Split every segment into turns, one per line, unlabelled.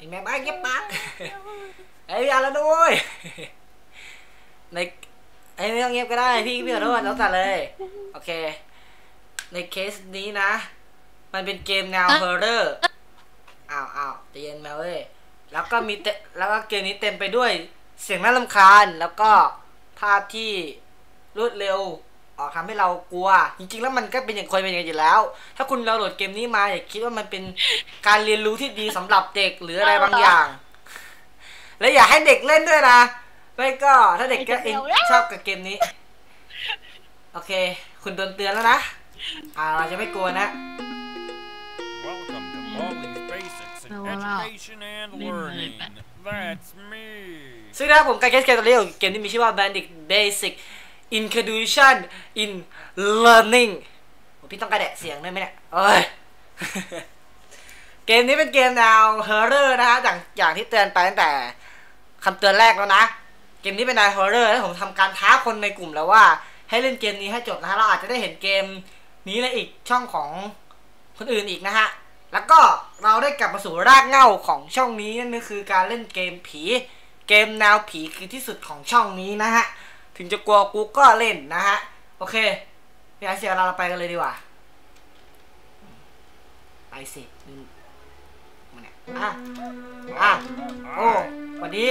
อีกแม่บ้าเก็บปากเอ้ยอย่าละด้วยในไอ้ยไม่ต้องเงียบก็ได้พี่พี่ขอโทษแล้วแต่เลย โอเค ในเคสนี้นะ มันเป็นเกมแนวฮอร์เรอร์อ้าวอ้าวใจเย็นแมวเว้ยแล้วก็มีเตแล้วก็เกมนี้เต็มไปด้วยเสียงน่ารำคาญแล้วก็ภาพที่รวดเร็วออก ทำให้เรากลัว จริงๆ แล้วมันก็เป็นอย่างคนเป็นอย่างนั้นอยู่แล้ว ถ้าคุณเราโหลดเกมนี้มาอย่าคิดว่ามันเป็นการเรียนรู้ที่ดีสำหรับเด็กหรืออะไรบางอย่าง และอย่าให้เด็กเล่นด้วยนะไม่ก็ถ้าเด็กก็เองชอบกับเกมนี้ โอเค คุณโดนเตือนแล้วนะอ่าเราจะไม่กลัวนะ
Welcome to Molly's Basics in
Oh, wow.
Education and
Didn't
Learning.
believe that.
That's me.
ซึ่งนะครับผมการแคสเกมตัวนี้ของเกมที่มีชื่อว่า Bandit Basic Introduction in Learning พี่ต้องกระแดะเสียงด้วยไหมเนี่ยเอ้ยเกมนี้เป็นเกมแนวฮอร์เรอร์นะฮะอย่างอย่างที่เตือนไปตั้งแต่คำเตือนแรกแล้วนะ เกมนี้เป็นแนวฮอร์เรอร์แล้วผมทำการท้าคนในกลุ่มแล้วว่า ให้เล่นเกมนี้ให้จบนะฮะเราอาจจะได้เห็นเกมนี้ในอีกช่องของคนอื่นอีกนะฮะแล้วก็เราได้กลับมาสู่รากเหง้าของช่องนี้นั่นก็คือการเล่นเกมผี เกมแนวผีคือที่สุดของช่องนี้นะฮะ ถึงจะกลัวกูก็เล่นนะฮะ โอเคพี่อาเซียเราเราไปกันเลยดีกว่า ไปสิอืมาเนี่ยอะอะโอ้สวัสดี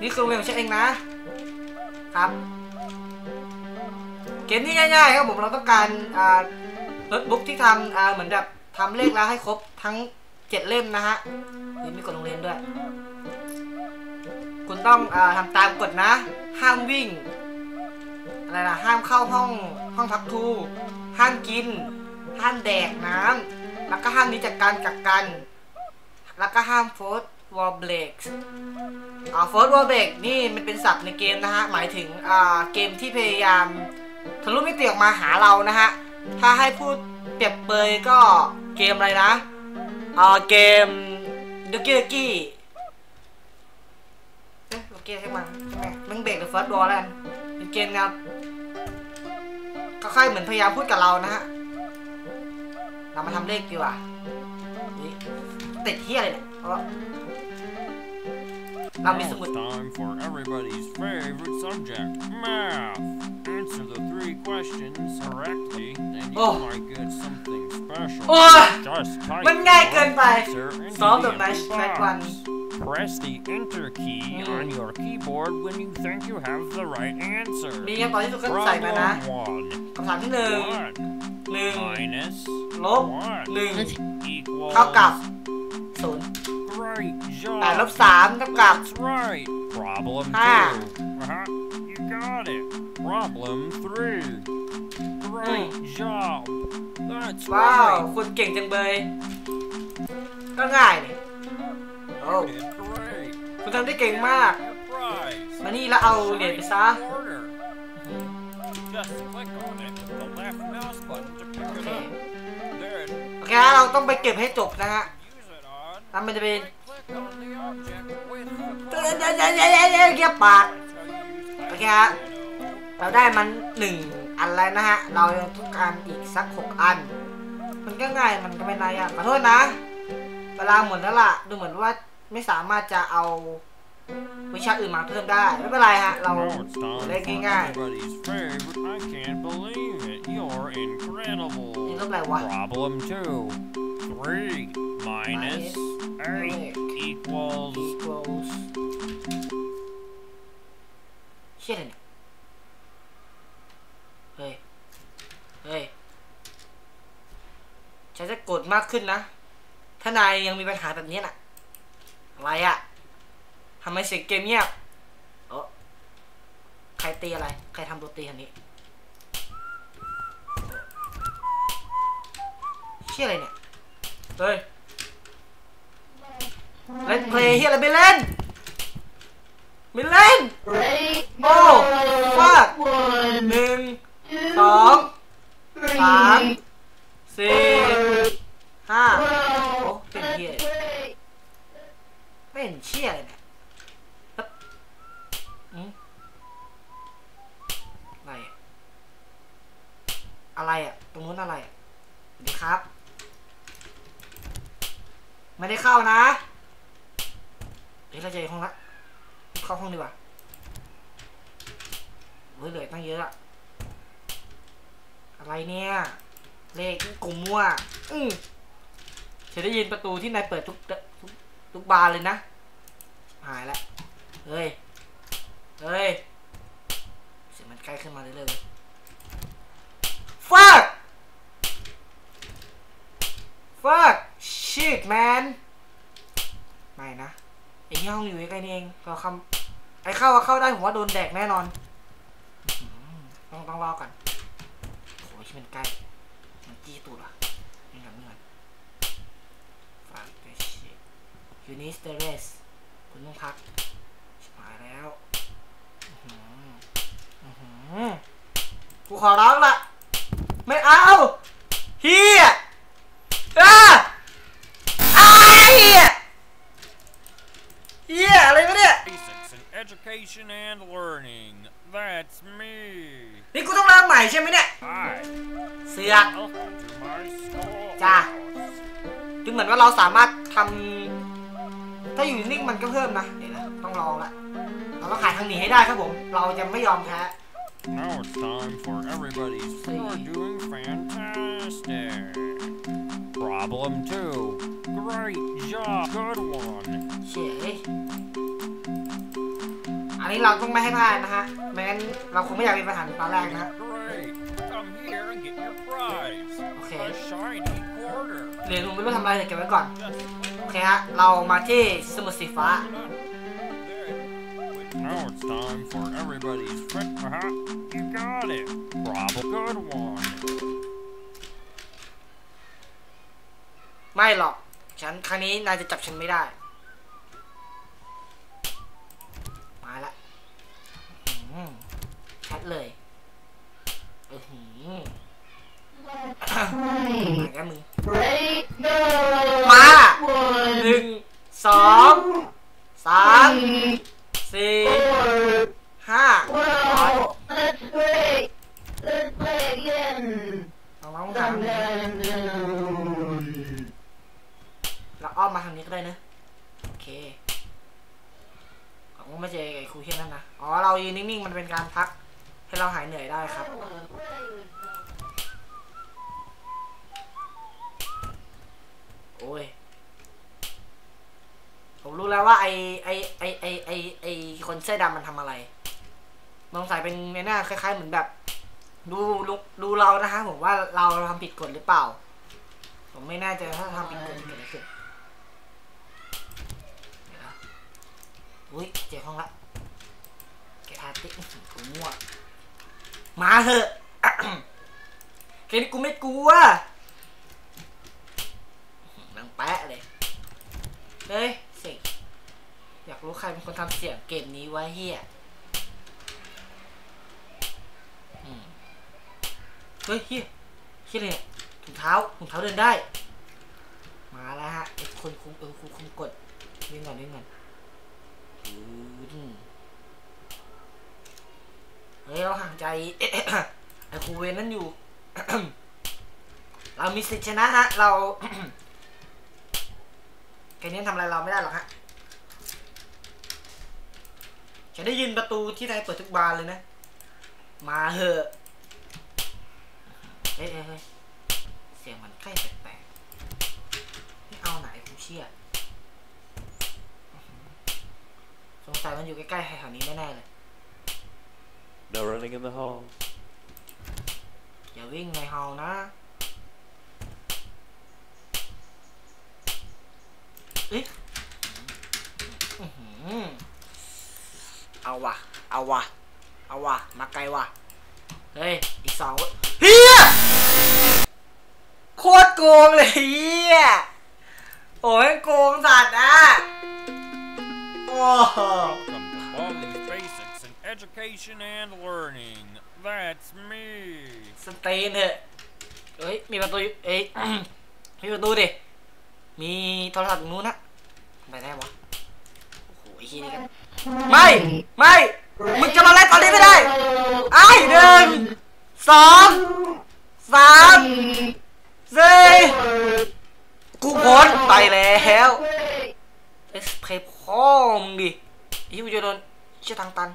นี่คือโรงเรียนของฉันเองนะ ครับ เกมนี้ง่ายๆครับผมเราต้องการอ่าโน้ตบุ๊กที่ทำอ่าเหมือนแบบทำเลขแล้วให้ครบทั้งเจ็ดเล่มนะฮะนี่มีกฎโรงเรียนด้วย คุณต้องอ่าทำตามกฎนะ ห้ามวิ่งอะไรนะห้ามเข้าห้องห้องพักครูห้ามกิน ห้ามแดกน้ำแล้วก็ห้ามนี้จากการกักกัน แล้วก็ห้ามโฟร์วอลเบรกอ่า first wall break นี่มันเป็นศัพท์ในเกมนะฮะ หมายถึงอ่าเกมที่พยายามทะลุมิติออกมาหาเรานะฮะ ถ้าให้พูดเปรียบเปยก็เกมอะไรนะอ่าเกมดูกี้ดูกี้ เอ๊ะดูกี้ใช่ไหมใช่ไหมมันเบรกหรือ first wall แล้วกันเป็นเกมแนวก็ค่อยๆเหมือนพยายามพูดกับเรานะฮะ เรามาทำเลขดีกว่าอุ๊ยติดเฮียอะไรเนี่ยเพราะเรามี
Now
สมุด
it's time for everybody's favorite subject, math. Answer the three questions correctly, and you
Oh.
might get something special.
โอ้ย
Just type
มันง่ายเกินไป
one answer into
ซ้อม
the
แบบ ไหน
empty
แม็กวัน
box. Press the Enter key on your keyboard when you think you have the right answer.
มีคำตอบที่ถูกต้องใส่มานะ
Problem one.
คำถามที่หนึ่ง
One
หนึ่ง
minus
ลบ
one
หนึ่ง
equals
เท่ากับศูนย์
Great
แปด
job.
ลบสามเท่ากับ
That's right. Problem
Ah.
two. Uh-huh. You got it. Problem three. Great job. That's
ว้าว
right.
คุณเก่งจังเบย ก็ง่ายนี่ คุณทำได้เก่งมาก
Your prize.
มานี่แล้วเอาเหรียญไปซะ
Order. Just click on it with the left mouse button to pick it up. Then
โอเคฮะเราต้องไปเก็บให้จบนะฮะ
use it on.
แล้วมันจะเป็น
Click on the object with the
เดี๋ยวเดี๋ยวเดี๋ยวเดี๋ยวเดี๋ยวเดี๋ยวเงียบปาก
That's how you use
โอเคฮะ เราได้มันหนึ่งอันแล้วนะฮะ เรายังต้องการอีกสักหกอัน มันก็ง่าย มันก็ไม่นายากขอโทษนะ เวลาหมดแล้วล่ะ ดูเหมือนว่า ไม่สามารถจะเอาวิชาอื่นมาเพิ่มได้ ไม่เป็นไรฮะ เรา
Now it's time
เล่น
for
ง่าย
everybody's favorite. I can't believe it. You're
ๆนี่
incredible.
รูปอะไรวะ
Problem two. Three minus eight equals
equals เชี่ยอะไรเนี่ยเฮ้ย เฮ้ยฉันจะโกรธมากขึ้นนะ ถ้านายยังมีปัญหาแบบนี้น่ะ อะไรอะทำไมเสียงเกมเงียบเออใครตีอะไร ใครทำตัวตีอันนี้ เชี่ยอะไรเนี่ย เฮ้ย เล่นเพลย์เฮียอะไรไม่เล่น ไม่เล่น โอ้ฟาดหนึ่งสองสามสี่ห้าโอ้เป็นเฮีย เป็นเชี่ยอะไรเนี่ยปึ๊บอืมอะไรอะไรอะ ตรงนู้นอะไรอะสวัสดีครับ ไม่ได้เข้านะเฮ้ยเราจะอยู่ห้องละ เข้าห้องดีกว่าเฮ้ยเหลือตั้งเยอะอะอะไรเนี่ย เลขกลุ่มมั่ว อือจะได้ยินประตูที่นายเปิดทุก ทุกทุกบานเลยนะ หายละเฮ้ย เฮ้ย เสียงมันใกล้ขึ้นมาเรื่อยๆเลย fuck fuck shit man ไม่นะไอ้ที่ห้องอยู่ใกล้นี่เองเราคำไอ้เข้าเข้าได้ผมว่าโดนแดกแน่นอน ต้องต้องรอก่อนโอ้ยมันใกล้มันจี้ตูดอะนี่ก่อนนี่ก่อน fuck this shit you need the rest คุณต้องพักชิบหายแล้วอื้อหืออื้อหือกูขอร้องละไม่เอาเฮียอ่าอ้ายเฮียเฮียอะไรวะเนี่ย
Basics in education and learning. That's me.
นี่กูต้องเริ่มใหม่ใช่ไหมเนี่ย
Hi.
เสือก
Welcome to my school.
จ้าดูเหมือนว่าเราสามารถทำ ถ้าอยู่นิ่งมันก็เพิ่มนะเดี๋ยวนะต้องลองละเราต้องขายทางหนีให้ได้ครับผม เราจะไม่ยอมแพ้
Now it's time for everybody's. You're doing fantastic. Problem two. Great job. Good one.
เฉยอันนี้เราต้องไม่ให้พลาดนะฮะไม่งั้นเราคงไม่อยากเป็นประธานตอนแรกนะฮะ
Great. Come here and get your prize.
Okay.
A shiny quarter.
เรียนรู้ไม่รู้ทำอะไรแต่เก็บไว้ก่อน
Just
โอ เคฮะ เรามาที่สมุดสีฟ้า
Now it's time for everybody's trick. Uh-huh. You got it. Problem good one.
ไม่หรอก ฉันครั้งนี้นายจะจับฉันไม่ได้ มาละอื้อหือชัดเลยเออหือมากันมึงมา หนึ่งสองสามสี่ห้า
That's great. Let's play again.
เราต้องทำเราอ้อมมาทางนี้ก็ได้นะ โอเคผมไม่เจอไอ้ครูเฮียนั่นนะ อ๋อ เรายืนนิ่งๆ มันเป็นการพัก ให้เราหายเหนื่อยได้ครับโอ้ย ผมรู้แล้วว่าไอไอไอไอไอไอคนเสื้อดำมันทำอะไรมองสายเป็นในหน้าคล้าย ๆ เหมือนแบบ ดูดูดูเรานะฮะผมว่าเราทำผิดกฎหรือเปล่า ผมไม่แน่ใจถ้าทำผิดกฎเกิดอะไรขึ้นเดี๋ยวอุ้ยเจอห้องละแกทาติ๊กกูมั่วมาเถอะแค่นี้กูไม่กลัวนังแปะเลยเฮ้ย อยากรู้ใครเป็นคนทำเสียงเกมนี้วะเฮียเฮ้ยเฮียเฮียอะไรเนี่ยถุงเท้าถุงเท้าเดินได้ มาแล้วฮะไอ้คนคุมเออคุมคุมกดนิ่งก่อนนิ่งก่อนอืมเฮ้ยเราห่างใจไอ้ครูเวนนั่นอยู่ เรามีสิทธิ์ชนะฮะ เราแกนี้ทำอะไรเราไม่ได้หรอกฮะ ฉันได้ยินประตูที่นายเปิดทุกบานเลยนะ มาเหอะเฮ้ยเฮ้ยเฮ้ยเสียงมันใกล้แปลกๆไม่เอาไหนผมเชื่อสงสัยมันอยู่ใกล้ๆแถวๆนี้แน่ๆเลย
No running in the hall.
อย่าวิ่งในฮอลล์นะเอ๊ะอื้อหือ เอาว่ะเอาว่ะเอาว่ะมาไกลว่ะเฮ้ย อีกสองเว้ยเฮียโคตรโกงเลยเฮียโอ้ยโกงสัตว์นะโอ้โห
Welcome to Baldi's Basics in Education and Learning. That's me.
สเตนเถอะเฮ้ย มีประตูอยู่เอ้ยมีประตูดิ มีโทรศัพท์อยู่นู้นนะไปได้วะ โอ้โหไอ้ที่นี่กัน ไม่ไม่มึงจะมาไล่ตอนนี้ไม่ได้ไอ้หนึ่งสองสามสี่กูพ้นไปแล้วเอสเพย์พ่อมึงดิไอ้กูจะโดนเชี่ยทางตัน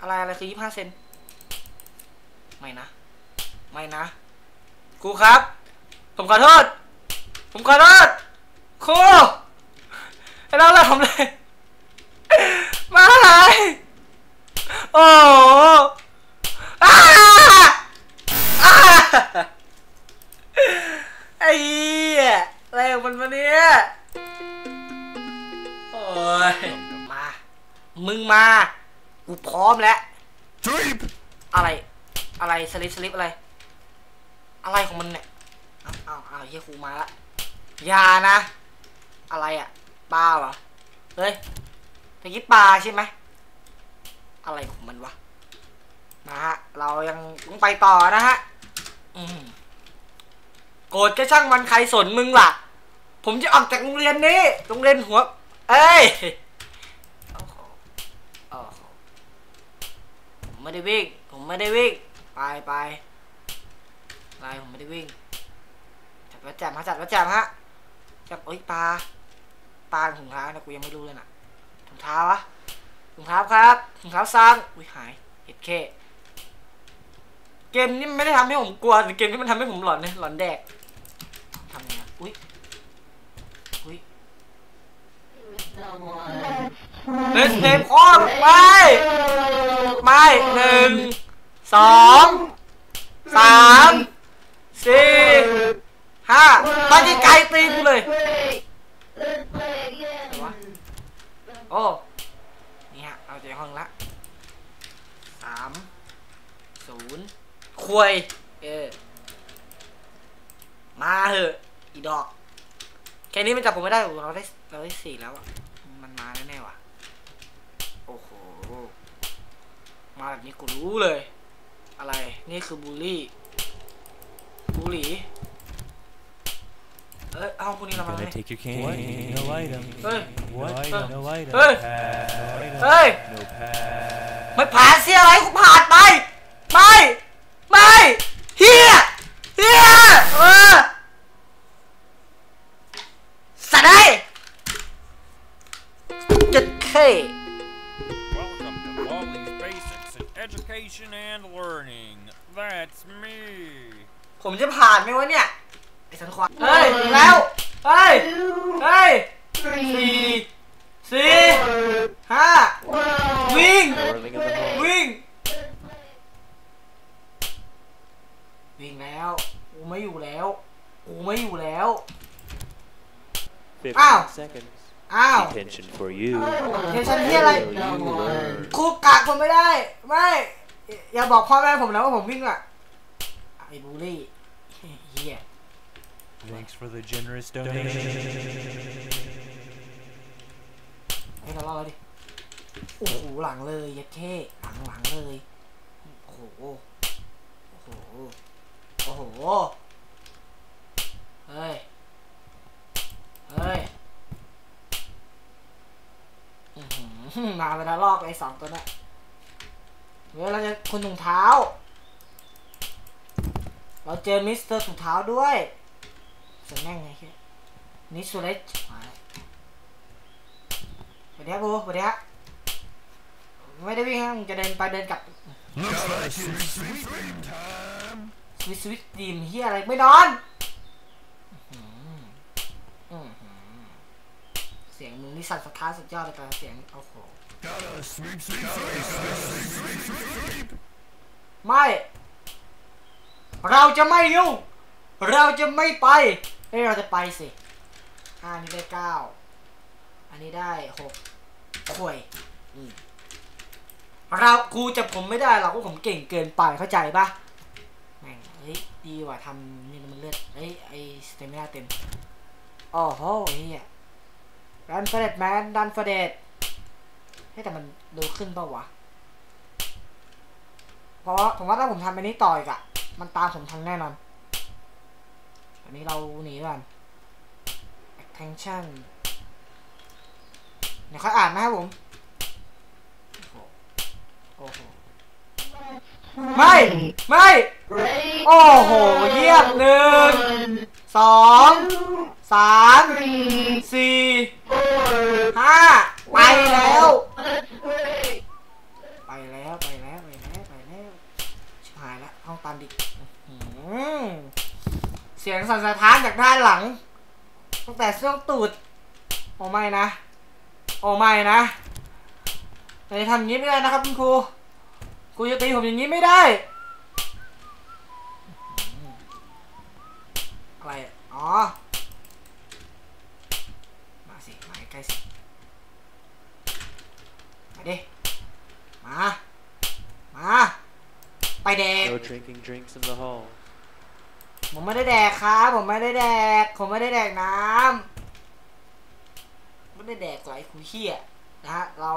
อะไรอะไรคือยี่ห้าเซนไม่นะ ไม่นะครูครับ ผมขอโทษ ผมขอโทษครูให้เราเลิกผมเลยไม่ โอ้โหอ้าอ้าไอ้เหี้ยอะไรของมันมาเนี่ยโอ้ยมา มึงมา กูพร้อมแล้ว
Sleep!
อะไร อะไรสลิปสลิปอะไร อะไรของมันเนี่ยเอาเอาเอาเฮียครูมาละอยานะ อะไรอะปลาเหรอ เฮ้ย ตะกี้ปลาใช่ไหมอะไรของมันวะมาฮะเรายังต้องไปต่อนะฮะโกรธก็ช่างมันใครสนมึงล่ะ ผมจะออกจากโรงเรียนนี้โรงเรียนหัว เอ้ยโอ้โหโอ้โหผมไม่ได้วิ่ง ผมไม่ได้วิ่ง ไปไปไปผมไม่ได้วิ่ง จับแล้วจับฮะจับแล้วจับฮะจับเอ้ยปลาปลาถุงเท้านะกูยังไม่รู้เลยน่ะ เท้าวะถุงเท้าครับถุงเท้าสร้างอุ้ยหายเห็ดเคเกมนี้ไม่ได้ทำให้ผมกลัวแต่เกมนี้มันทำให้ผมหลอนเลยหลอนแดกทำไงอะอุ้ยอุ้ย
Someone.
เลสเพย์พ่อไปไม่หนึ่งสองสามสี่ห้าไปไกลๆตีกูเลย โอ้นี่ฮะเอาใจห้องละสามศูนย์ควยเออมาเหอะอีดอก แค่นี้มันจับผมไม่ได้เราได้เราได้สี่แล้วอะมันมาแน่ๆว่ะ โอ้โห มาแบบนี้กูรู้เลย อะไร นี่คือบูลลี่ บูลลี่ เอ้ยเอ้าพวกนี้เรามา
Gonna
ไง
take your cane. No item.
เฮ้ย
What?
Huh.
No item.
Hey.
Pass.
เฮ้ย
No pass.
ไม่ผ่านเสียอะไรกูผ่านไป ไม่ ไม่เฮียเฮียเออสัตว์ไอ้จะเค
Welcome to Wally's Basics in Education and Learning. That's me.
ผมจะผ่านไหมวะเนี่ย ไอ้สันควานเฮ้ย ถึงแล้วเฮ้ยเฮ้ย
Three.
สี่สี่
Four.
ห้า
Wow.
วิ่ง
No running in the hall.
วิ่ง วิ่งแล้ว กูไม่อยู่แล้ว กูไม่อยู่แล้ว
15
Ow.
seconds.
อ้าว
Detention for you.
Detention ที่อะไร
Will you learn?
ครูกักผมไม่ได้ ไม่ อย่าบอกพ่อแม่ผมนะว่าผมวิ่งอะไอ้บูลลี่เฮีย
Thanks for the generous donation.
ให้เราเล่าแล้วดิโอ้โหหลังเลยยัดแค่หลังหลังเลยโอ้โหโอ้โหโอ้โหเฮ้ยเฮ้ยมาไปแล้วลอกไอ้สองตัวน่ะเดี๋ยวเราจะคุณถุงเท้า เราเจอมิสเตอร์ถุงเท้าด้วย สแม่งไงแค่นิสซูเลชมาแล้วสวัสดีครับกูสวัสดีครับไม่ได้วิ่งนะมึงจะเดินไปเดินกลับสวิตสวิตดีมเฮียอะไรไม่นอนอื้อหืออื้อหือเสียงมึงนี่สั่นสะท้านสุดยอดเลยแต่เสียงโอ้โหไม่ เราจะไม่ยุ่ง เราจะไม่ไป เอ้ยเราจะไปสิอ่าอันนี้ได้เก้าอันนี้ได้หกข่วยอืมเรากูจะผมไม่ได้หรอกว่าผมเก่งเกินไปเข้าใจปะแม่งเฮ้ยดีว่ะทำนี่มันเลือดเฮ้ยไอสเตมินาเต็มโอ้โหไอ้เฮียดันเฟเดตแมนดันเฟเดตเฮ้แต่มันดูขึ้นเปล่าวะเพราะว่าผมว่าถ้าผมทำอันนี้ต่ออีกอะมันตามผมทันแน่นอน นนี้เราหนีก่อน attention เดี๋ยวค่อยอ่านนะครับผม โอ้โห ไม่ ไม่ โอ้โห เยี่ยมหนึ่งสองสามสี่ห้าไปแล้ว ไปแล้วไปแล้วไปแล้วไปแล้วชิบหายแล้วห้องตันดิอื้อหือเสี ยงสั่นสะท้าจากด้านหลัง ตั้งแต่ช่วงตูด โอ้ไม่นะ โอ้ไม่นะอย่าทำอย่างนี้ไม่ได้นะครับคุณครูครูจะตีผมอย่างนี้ไม่ได้ อะไร อ๋อ มาสิ มาใกล้สิ มาดิ มา มา ไปแดก
No drinking drinks in the hall.
ผมไม่ได้แดกครับ ผมไม่ได้แดก ผมไม่ได้แดกน้ำไม่ได้แดกสายคุยเขี้ยนะฮะเรา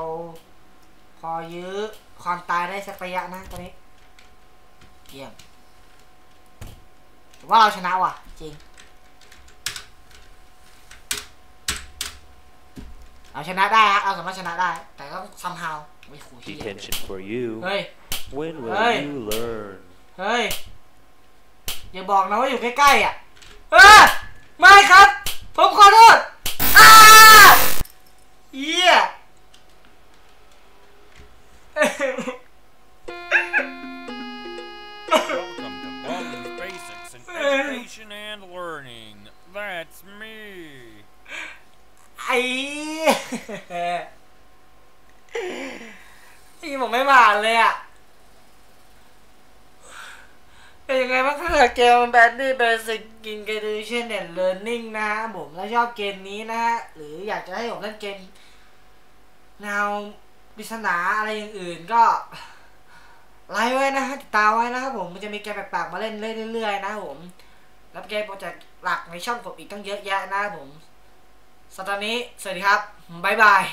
พอยื้อความตายได้สักระยะนะตอนนี้เยี่ยมผมว่าเราชนะว่ะ จริงเราชนะได้ฮะเราสามารถชนะได้ แต่ก็ somehow ไม่คุยเขี้ย
Detention for you.
เฮ้ย
When will
Hey.
you learn?
เฮ้ย อย่าบอกนะว่าอยู่ใกล้ๆอะเออไม่ครับ ผมขอโทษอ้าเยี่ยไอ้ที่ผมไม่ผ่านเลยอะ เป็นยังไงบ้างถ้าเกิดเกมแบนดี้เบสิกกินเกดูเช่นเด่นเลิร์นนิ่งนะฮะผมแล้วชอบเกมนี้นะฮะ หรืออยากจะให้ผมเล่นเกมแนวปริศนาอะไรอย่างอื่นก็ ไลค์ไว้นะฮะ ติดตามไว้นะครับผมมันจะมีเกมแปลกๆมาเล่นเรื่อยๆนะครับผมแล้วเกมโปรเจกต์หลักในช่องผมอีกตั้งเยอะแยะนะครับผมสำหรับตอนนี้ สวัสดีครับ บ๊ายบาย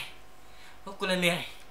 พวกกูเหนื่อย